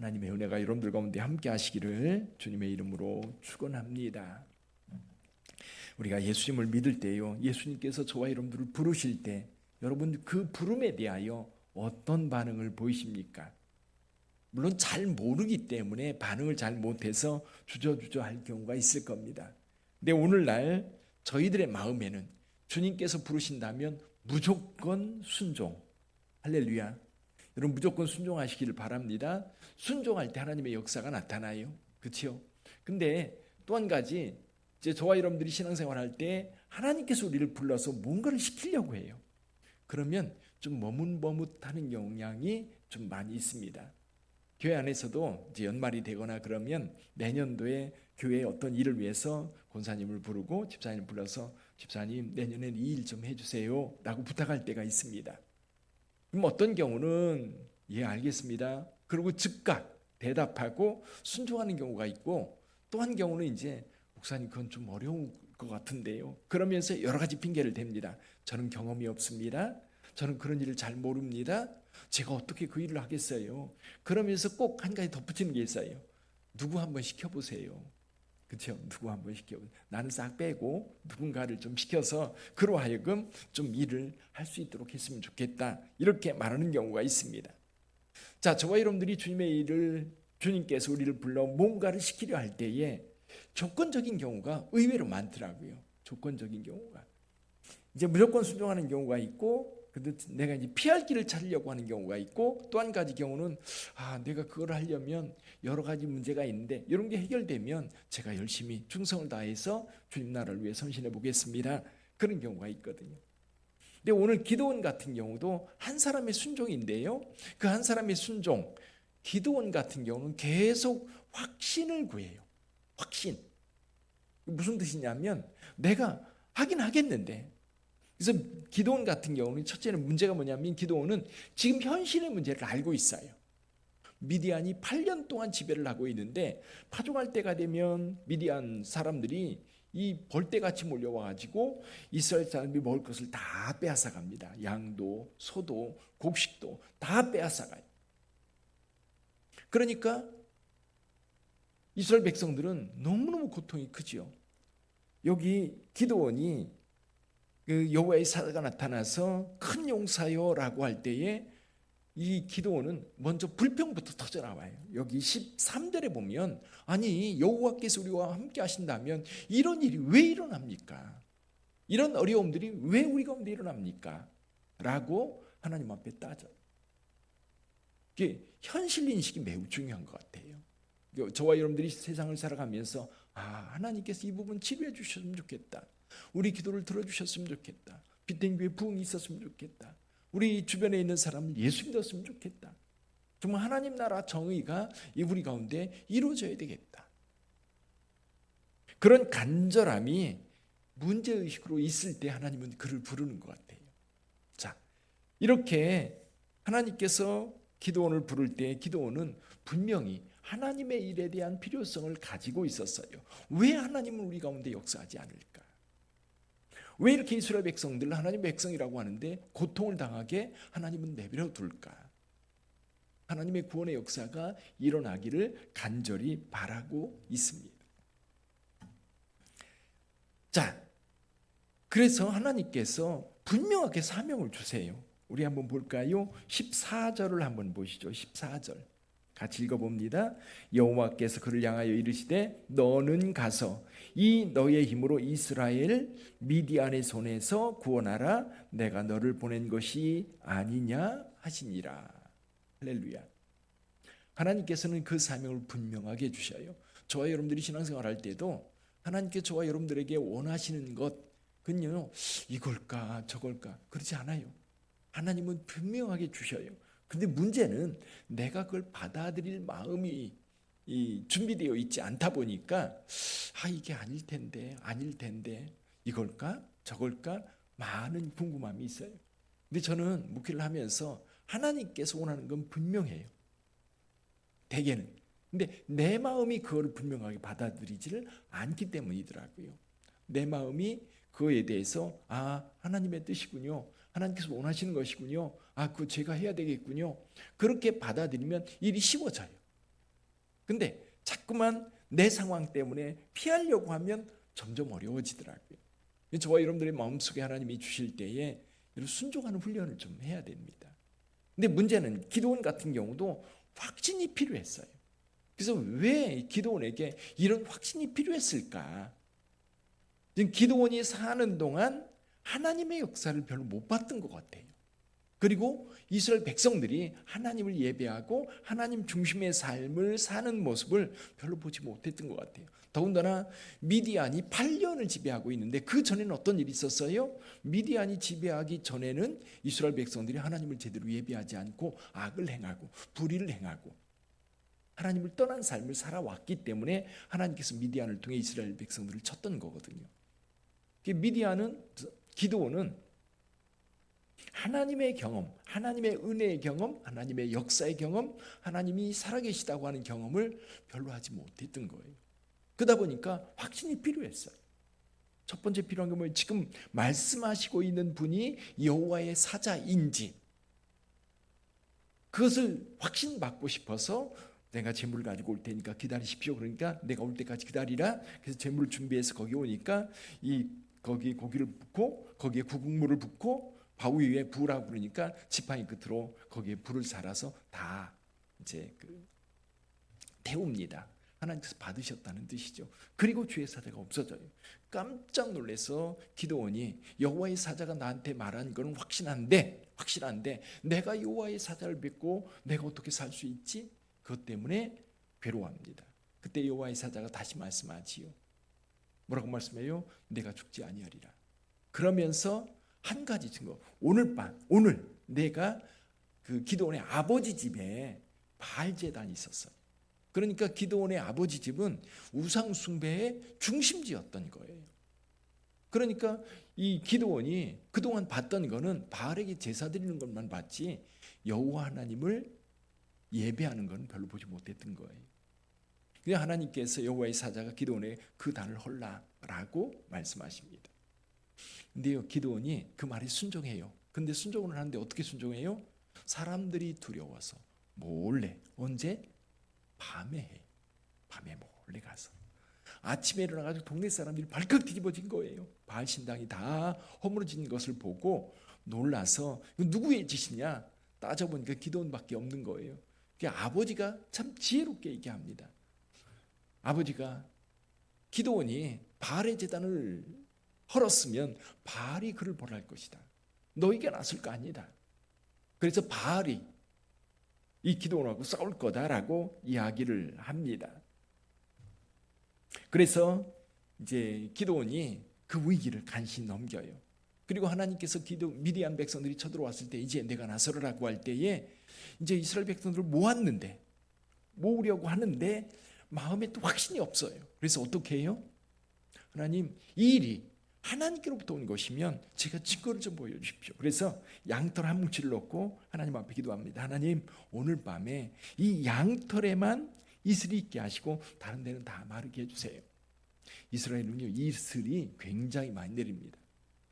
하나님의 은혜가 여러분들 가운데 함께 하시기를 주님의 이름으로 축원합니다. 우리가 예수님을 믿을 때요. 예수님께서 저와 여러분들을 부르실 때 여러분 그 부름에 대하여 어떤 반응을 보이십니까? 물론 잘 모르기 때문에 반응을 잘 못해서 주저주저 할 경우가 있을 겁니다. 근데 오늘날 저희들의 마음에는 주님께서 부르신다면 무조건 순종. 할렐루야. 여러분 무조건 순종하시기를 바랍니다. 순종할 때 하나님의 역사가 나타나요. 그렇죠? 근데 또 한 가지 이제 저와 여러분들이 신앙생활 할 때 하나님께서 우리를 불러서 뭔가를 시키려고 해요. 그러면 좀 머뭇머뭇하는 영향이 좀 많이 있습니다. 교회 안에서도 이제 연말이 되거나 그러면 내년도에 교회의 어떤 일을 위해서 권사님을 부르고 집사님을 불러서 집사님 내년엔 이 일 좀 해주세요 라고 부탁할 때가 있습니다. 그럼 어떤 경우는 예 알겠습니다. 그리고 즉각 대답하고 순종하는 경우가 있고 또 한 경우는 이제 목사님 그건 좀 어려운 것 같은데요. 그러면서 여러 가지 핑계를 댑니다. 저는 경험이 없습니다. 저는 그런 일을 잘 모릅니다. 제가 어떻게 그 일을 하겠어요? 그러면서 꼭 한 가지 덧붙이는 게 있어요. 누구 한번 시켜보세요. 그렇죠? 누구 한번 시켜. 나는 싹 빼고 누군가를 좀 시켜서 그로 하여금 좀 일을 할 수 있도록 했으면 좋겠다. 이렇게 말하는 경우가 있습니다. 자, 저와 여러분들이 주님의 일을 주님께서 우리를 불러 뭔가를 시키려 할 때에 조건적인 경우가 의외로 많더라고요. 조건적인 경우가. 이제 무조건 순종하는 경우가 있고 근데 내가 이제 피할 길을 찾으려고 하는 경우가 있고 또 한 가지 경우는 아 내가 그걸 하려면 여러 가지 문제가 있는데 이런 게 해결되면 제가 열심히 충성을 다해서 주님 나라를 위해 선신해 보겠습니다. 그런 경우가 있거든요. 근데 오늘 기도원 같은 경우도 한 사람의 순종인데요. 그 한 사람의 순종 기도원 같은 경우는 계속 확신을 구해요. 확신. 무슨 뜻이냐면 내가 하긴 하겠는데 그래서 기도원 같은 경우는 첫째는 문제가 뭐냐면 기도원은 지금 현실의 문제를 알고 있어요. 미디안이 8년 동안 지배를 하고 있는데 파종할 때가 되면 미디안 사람들이 이 벌떼같이 몰려와 가지고 이스라엘 사람들이 먹을 것을 다 빼앗아 갑니다. 양도, 소도, 곡식도 다 빼앗아 가요. 그러니까 이스라엘 백성들은 너무너무 고통이 크지요. 여기 기도원이 그 여호와의 사자가 나타나서 큰 용사요라고 할 때에 이 기도원은 먼저 불평부터 터져 나와요. 여기 13절에 보면 아니 여호와께서 우리와 함께 하신다면 이런 일이 왜 일어납니까? 이런 어려움들이 왜 우리 가운데 일어납니까? 라고 하나님 앞에 따져요. 이게 현실 인식이 매우 중요한 것 같아요. 저와 여러분들이 세상을 살아가면서 아 하나님께서 이 부분 치료해 주셨으면 좋겠다. 우리 기도를 들어주셨으면 좋겠다. 교회 부흥이 있었으면 좋겠다. 우리 주변에 있는 사람은 예수 믿었으면 좋겠다. 정말 하나님 나라 정의가 이 우리 가운데 이루어져야 되겠다. 그런 간절함이 문제의식으로 있을 때 하나님은 그를 부르는 것 같아요. 자, 이렇게 하나님께서 기도원을 부를 때 기도원은 분명히 하나님의 일에 대한 필요성을 가지고 있었어요. 왜 하나님은 우리 가운데 역사하지 않을까? 왜 이렇게 이스라엘 백성들 하나님 백성이라고 하는데 고통을 당하게 하나님은 내버려 둘까? 하나님의 구원의 역사가 일어나기를 간절히 바라고 있습니다. 자, 그래서 하나님께서 분명하게 사명을 주세요. 우리 한번 볼까요? 14절을 한번 보시죠. 14절. 같이 읽어 봅니다. 여호와께서 그를 향하여 이르시되 너는 가서 이 너의 힘으로 이스라엘 미디안의 손에서 구원하라 내가 너를 보낸 것이 아니냐 하시니라. 할렐루야. 하나님께서는 그 사명을 분명하게 주셔요. 저와 여러분들이 신앙생활 할 때도 하나님께 저와 여러분들에게 원하시는 것 그는요 이걸까 저걸까 그렇지 않아요. 하나님은 분명하게 주셔요. 근데 문제는 내가 그걸 받아들일 마음이 이 준비되어 있지 않다 보니까 아 이게 아닐 텐데 아닐 텐데 이걸까 저걸까 많은 궁금함이 있어요. 근데 저는 목회를 하면서 하나님께서 원하는 건 분명해요. 대개는. 근데 내 마음이 그걸 분명하게 받아들이지를 않기 때문이더라고요. 내 마음이 그거에 대해서 아 하나님의 뜻이군요. 하나님께서 원하시는 것이군요. 아, 그 제가 해야 되겠군요. 그렇게 받아들이면 일이 쉬워져요. 근데 자꾸만 내 상황 때문에 피하려고 하면 점점 어려워지더라고요. 저와 여러분들의 마음속에 하나님이 주실 때에 순종하는 훈련을 좀 해야 됩니다. 근데 문제는 기도원 같은 경우도 확신이 필요했어요. 그래서 왜 기도원에게 이런 확신이 필요했을까? 지금 기도원이 사는 동안 하나님의 역사를 별로 못 봤던 것 같아요. 그리고 이스라엘 백성들이 하나님을 예배하고 하나님 중심의 삶을 사는 모습을 별로 보지 못했던 것 같아요. 더군다나 미디안이 8년을 지배하고 있는데 그 전에는 어떤 일이 있었어요? 미디안이 지배하기 전에는 이스라엘 백성들이 하나님을 제대로 예배하지 않고 악을 행하고 불의를 행하고 하나님을 떠난 삶을 살아왔기 때문에 하나님께서 미디안을 통해 이스라엘 백성들을 쳤던 거거든요. 미디안은 기도는 하나님의 경험, 하나님의 은혜의 경험, 하나님의 역사의 경험, 하나님이 살아계시다고 하는 경험을 별로 하지 못했던 거예요. 그러다 보니까 확신이 필요했어요. 첫 번째 필요한 게 뭐예요? 지금 말씀하시고 있는 분이 여호와의 사자인지 그것을 확신받고 싶어서 내가 재물을 가지고 올 테니까 기다리십시오. 그러니까 내가 올 때까지 기다리라. 그래서 재물을 준비해서 거기 오니까 이 거기 고기를 붓고 거기에 구국물을 붓고 바위 위에 부으라고 그러니까 지팡이 끝으로 거기에 불을 살아서 다 이제 그 태웁니다. 하나님께서 받으셨다는 뜻이죠. 그리고 주의 사자가 없어져요. 깜짝 놀래서 기도원이 여호와의 사자가 나한테 말한 거는 확신한데 확실한데 내가 여호와의 사자를 뵙고 내가 어떻게 살 수 있지? 그것 때문에 괴로워합니다. 그때 여호와의 사자가 다시 말씀하지요. 뭐라고 말씀해요? 내가 죽지 아니하리라. 그러면서 한 가지 증거. 오늘 밤, 오늘 내가 그 기도원의 아버지 집에 바알 제단이 있었어요. 그러니까 기도원의 아버지 집은 우상 숭배의 중심지였던 거예요. 그러니까 이 기도원이 그동안 봤던 거는 바알에게 제사 드리는 것만 봤지 여호와 하나님을 예배하는 건 별로 보지 못했던 거예요. 그냥 하나님께서 여호와의 사자가 기도원에 그 단을 헐라라고 말씀하십니다. 근데요 기도원이 그 말에 순종해요. 근데 순종을 하는데 어떻게 순종해요? 사람들이 두려워서 몰래 언제 밤에 해. 밤에 몰래 가서 아침에 일어나가지고 동네 사람들이 발칵 뒤집어진 거예요. 바알 신당이 다 허물어진 것을 보고 놀라서 누구의 짓이냐 따져보니까 기도원밖에 없는 거예요. 아버지가 참 지혜롭게 얘기합니다. 아버지가 기도원이 바알의 재단을 헐었으면 바알이 그를 벌할 것이다. 너에게 났을 거 아니다. 그래서 바알이 이 기도원하고 싸울 거다라고 이야기를 합니다. 그래서 이제 기도원이 그 위기를 간신히 넘겨요. 그리고 하나님께서 기도 미디안 백성들이 쳐들어왔을 때 이제 내가 나서라고 할 때에 이제 이스라엘 백성들을 모았는데 모으려고 하는데 마음에 또 확신이 없어요. 그래서 어떻게 해요? 하나님 이 일이 하나님께로부터 온 것이면 제가 증거를 좀 보여주십시오. 그래서 양털 한 뭉치를 넣고 하나님 앞에 기도합니다. 하나님 오늘 밤에 이 양털에만 이슬이 있게 하시고 다른 데는 다 마르게 해주세요. 이스라엘은요 이슬이 굉장히 많이 내립니다.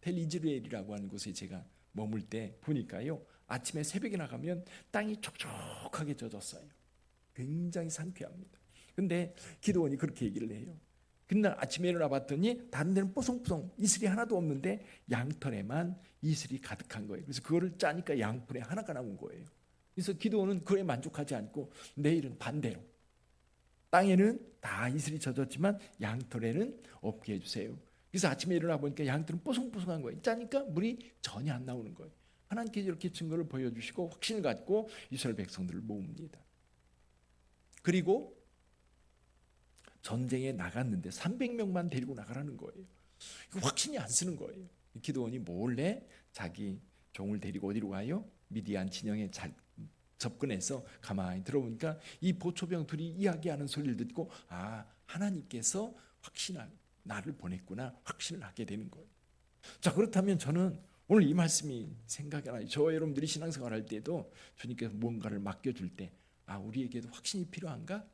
텔 이즈루엘이라고 하는 곳에 제가 머물 때 보니까요 아침에 새벽에 나가면 땅이 촉촉하게 젖었어요. 굉장히 상쾌합니다. 근데 기도원이 그렇게 얘기를 해요. 그날 아침에 일어나 봤더니 다른 데는 뽀송뽀송 이슬이 하나도 없는데 양털에만 이슬이 가득한 거예요. 그래서 그거를 짜니까 양풀에 하나가 남은 거예요. 그래서 기도원은 그에 만족하지 않고 내일은 반대로 땅에는 다 이슬이 젖었지만 양털에는 없게 해주세요. 그래서 아침에 일어나 보니까 양털은 뽀송뽀송한 거예요. 짜니까 물이 전혀 안 나오는 거예요. 하나님께서 이렇게 증거를 보여주시고 확신을 갖고 이스라엘 백성들을 모읍니다. 그리고 전쟁에 나갔는데 300명만 데리고 나가라는 거예요. 확신이 안 쓰는 거예요. 기도원이 몰래 자기 종을 데리고 어디로 가요? 미디안 진영에 잘 접근해서 가만히 들어보니까 이 보초병 둘이 이야기하는 소리를 듣고 아 하나님께서 확신할 나를 보냈구나 확신을 하게 되는 거예요. 자 그렇다면 저는 오늘 이 말씀이 생각이 나요. 저 여러분들이 신앙생활 할 때도 주님께서 뭔가를 맡겨줄 때, 아, 우리에게도 확신이 필요한가?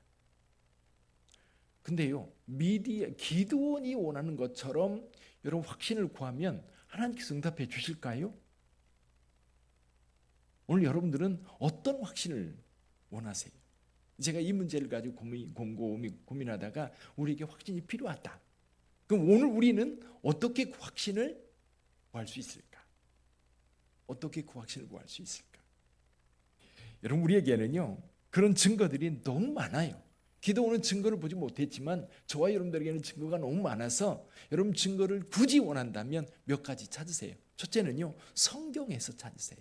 근데요, 미디, 기도원이 원하는 것처럼 여러분 확신을 구하면 하나님께서 응답해 주실까요? 오늘 여러분들은 어떤 확신을 원하세요? 제가 이 문제를 가지고 고민, 곰곰이 고민하다가 우리에게 확신이 필요하다. 그럼 오늘 우리는 어떻게 그 확신을 구할 수 있을까? 어떻게 그 확신을 구할 수 있을까? 여러분 우리에게는요 그런 증거들이 너무 많아요. 기도원은 증거를 보지 못했지만 저와 여러분들에게는 증거가 너무 많아서 여러분 증거를 굳이 원한다면 몇 가지 찾으세요. 첫째는요 성경에서 찾으세요.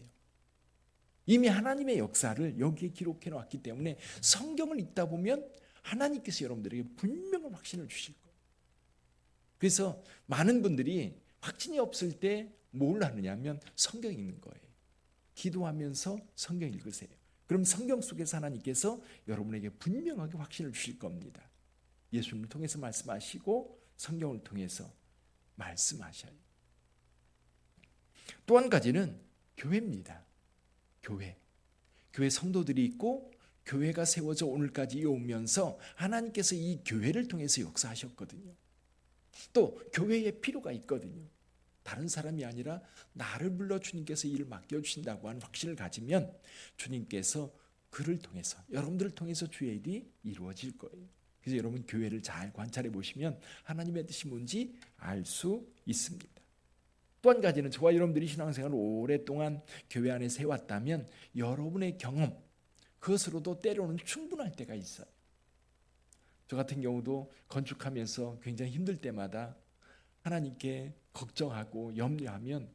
이미 하나님의 역사를 여기에 기록해 놓았기 때문에 성경을 읽다 보면 하나님께서 여러분들에게 분명한 확신을 주실 거예요. 그래서 많은 분들이 확신이 없을 때 뭘 하느냐면 성경 읽는 거예요. 기도하면서 성경 읽으세요. 그럼 성경 속에서 하나님께서 여러분에게 분명하게 확신을 주실 겁니다. 예수님을 통해서 말씀하시고 성경을 통해서 말씀하셔요. 또 한 가지는 교회입니다. 교회. 교회 성도들이 있고 교회가 세워져 오늘까지 이어오면서 하나님께서 이 교회를 통해서 역사하셨거든요. 또 교회에 필요가 있거든요. 다른 사람이 아니라 나를 불러 주님께서 일을 맡겨 주신다고 하는 확신을 가지면 주님께서 그를 통해서 여러분들을 통해서 주의 일이 이루어질 거예요. 그래서 여러분 교회를 잘 관찰해 보시면 하나님의 뜻이 뭔지 알 수 있습니다. 또 한 가지는 저와 여러분들이 신앙생활을 오랫동안 교회 안에 세웠다면 여러분의 경험 그것으로도 때로는 충분할 때가 있어요. 저 같은 경우도 건축하면서 굉장히 힘들 때마다 하나님께 걱정하고 염려하면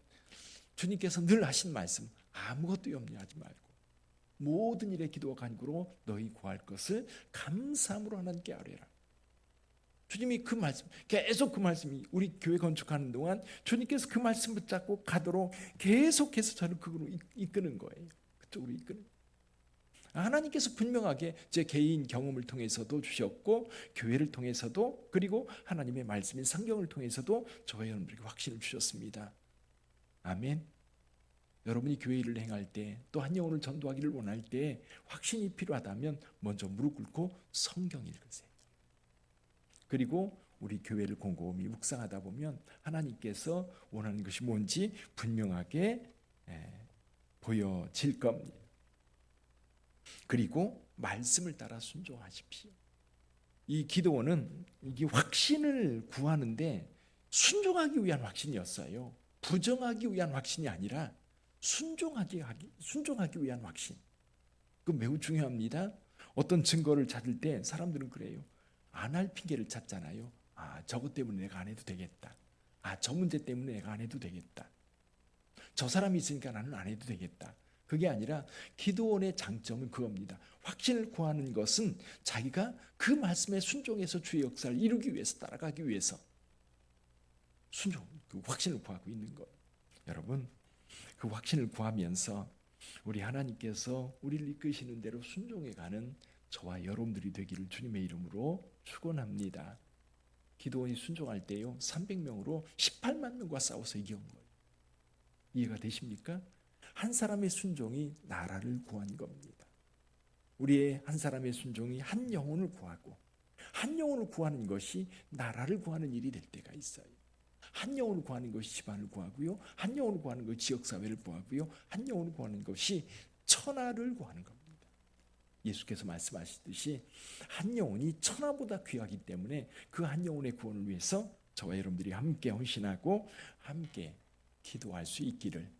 주님께서 늘 하신 말씀 아무것도 염려하지 말고 모든 일에 기도와 간구로 너희 구할 것을 감사함으로 하나님께 아뢰라. 주님이 그 말씀 계속 그 말씀이 우리 교회 건축하는 동안 주님께서 그 말씀 붙잡고 가도록 계속해서 저를 그걸로 이끄는 거예요. 그쪽으로 이끄는. 하나님께서 분명하게 제 개인 경험을 통해서도 주셨고 교회를 통해서도 그리고 하나님의 말씀인 성경을 통해서도 저와 여러분들에게 확신을 주셨습니다. 아멘. 여러분이 교회 일을 행할 때 또 한 영혼을 전도하기를 원할 때 확신이 필요하다면 먼저 무릎 꿇고 성경 읽으세요. 그리고 우리 교회를 곰곰이 묵상하다 보면 하나님께서 원하는 것이 뭔지 분명하게 보여질 겁니다. 그리고 말씀을 따라 순종하십시오. 이 기도원은 이게 확신을 구하는데 순종하기 위한 확신이었어요. 부정하기 위한 확신이 아니라 순종하기 순종하기 위한 확신. 그 매우 중요합니다. 어떤 증거를 찾을 때 사람들은 그래요. 안 할 핑계를 찾잖아요. 아, 저것 때문에 내가 안 해도 되겠다. 아, 저 문제 때문에 내가 안 해도 되겠다. 저 사람이 있으니까 나는 안 해도 되겠다. 그게 아니라 기도원의 장점은 그겁니다. 확신을 구하는 것은 자기가 그 말씀에 순종해서 주의 역사를 이루기 위해서 따라가기 위해서 순종, 그 확신을 구하고 있는 것. 여러분, 그 확신을 구하면서 우리 하나님께서 우리를 이끄시는 대로 순종해 가는 저와 여러분들이 되기를 주님의 이름으로 축원합니다. 기도원이 순종할 때요 300명으로 18만 명과 싸워서 이겨온 거예요. 이해가 되십니까? 한 사람의 순종이 나라를 구한 겁니다. 우리의 한 사람의 순종이 한 영혼을 구하고 한 영혼을 구하는 것이 나라를 구하는 일이 될 때가 있어요. 한 영혼을 구하는 것이 집안을 구하고요. 한 영혼을 구하는 것이 지역 사회를 구하고요. 한 영혼을 구하는 것이 천하를 구하는 겁니다. 예수께서 말씀하시듯이 한 영혼이 천하보다 귀하기 때문에 그 한 영혼의 구원을 위해서 저와 여러분들이 함께 헌신하고 함께 기도할 수 있기를